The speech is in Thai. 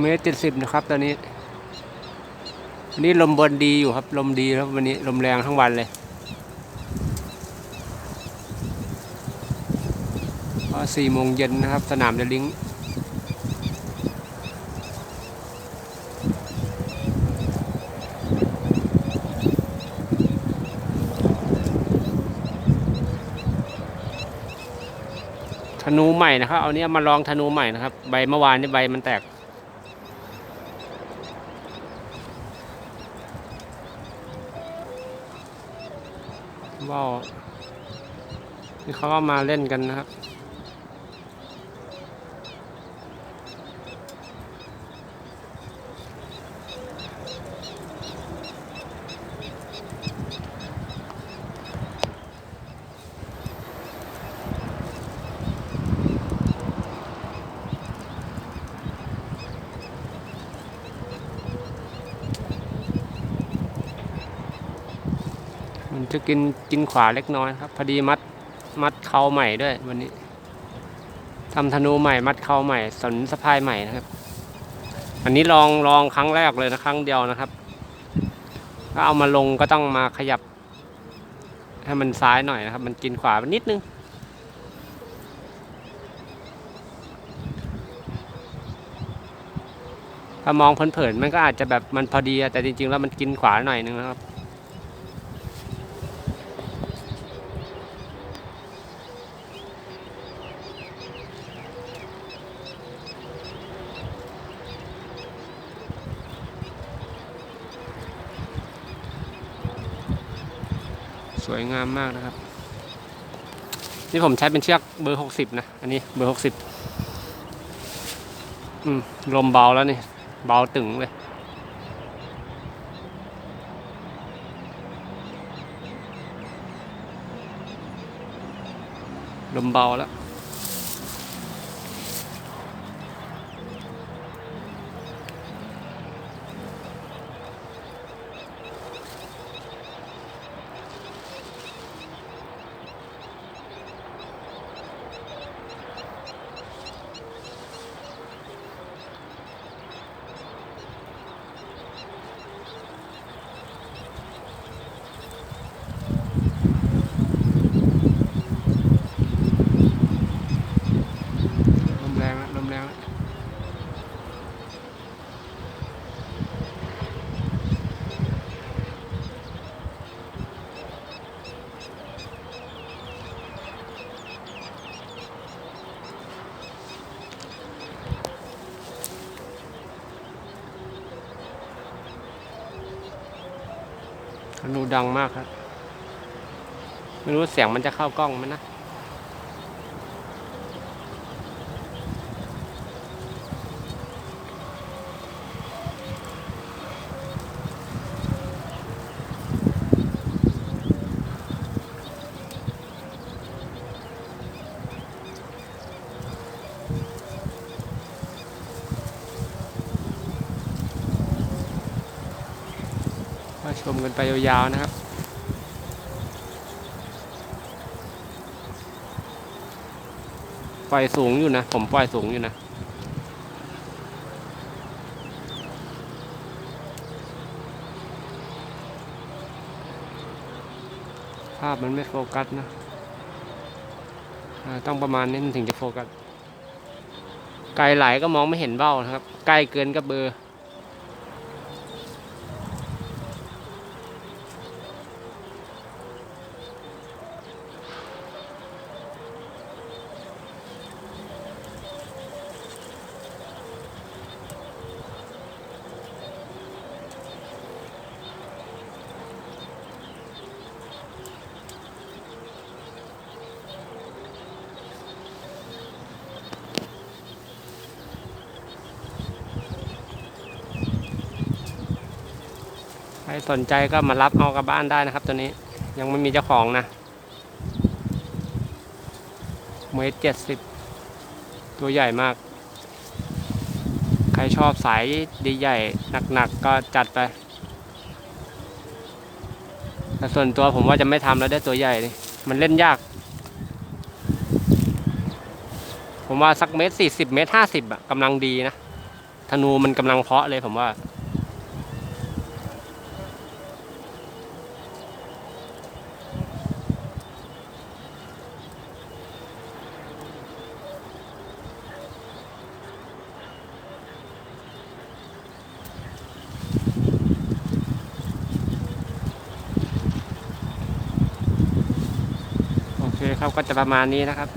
เมตรเจ็ดสิบนะครับ ตอนนี้วันนี้ลมบนดีอยู่ครับ ลมดีครับวันนี้ลมแรงทั้งวันเลยก็สี่โมงเย็นนะครับ สนามเดลิงธนูใหม่นะครับ เอาเนี้ยมาลองธนูใหม่นะครับ ใบเมื่อวานนี่ใบมันแตก ว่าวที่เขาก็มาเล่นกันนะครับ จะกินกินขวาเล็กน้อยครับ พอดีมัดมัดเข่าใหม่ด้วยวันนี้ทำธนูใหม่ มัดเข่าใหม่ สนสะพายใหม่นะครับ อันนี้ลองลองครั้งแรกเลยนะครั้งเดียวนะครับก็เอามาลงก็ต้องมาขยับ ให้มันซ้ายหน่อยนะครับ มันกินขวาไปนิดนึงถ้ามองเผินๆมันก็อาจจะแบบมันพอดีแต่จริงๆ แล้วมันกินขวาหน่อยนึงนะครับ สวยงามมากนะครับ นี่ผมใช้เป็นเชือกเบอร์หกสิบนะ อันนี้เบอร์หกสิบอืมลมเบาแล้วนี่ เบาตึงเลยลมเบาแล้ว ลมแรง แล้วธนูดังมากครับ ไม่รู้เสียงมันจะเข้ากล้องไหมนะ ก็ชมกันไปยาวๆนะครับปล่อยสูงอยู่นะ ผมปล่อยสูงอยู่นะภาพมันไม่โฟกัสนะต้องประมาณนี้มันถึงจะโฟกัสไกลไหลก็มองไม่เห็นเบ้านะครับ ใกล้เกินก็เบอร์ รสนใจก็มารับเอากลับบ้านได้นะครับตัวนี้ยังไม่มีเจ้าของนะเมตรเจ็ดสิบตัวใหญ่มาก ใครชอบสายดีใหญ่หนักๆก็จัดไปแต่ส่วนตัวผมว่าจะไม่ทำแล้วได้ตัวใหญ่นี่มันเล่นยาก ผมว่าสักเมตรสี่สิบเมตรห้าสิบอะกำลังดีนะธนูมันกำลังเพาะเลยผมว่า ครับก็จะประมาณนี้นะครับ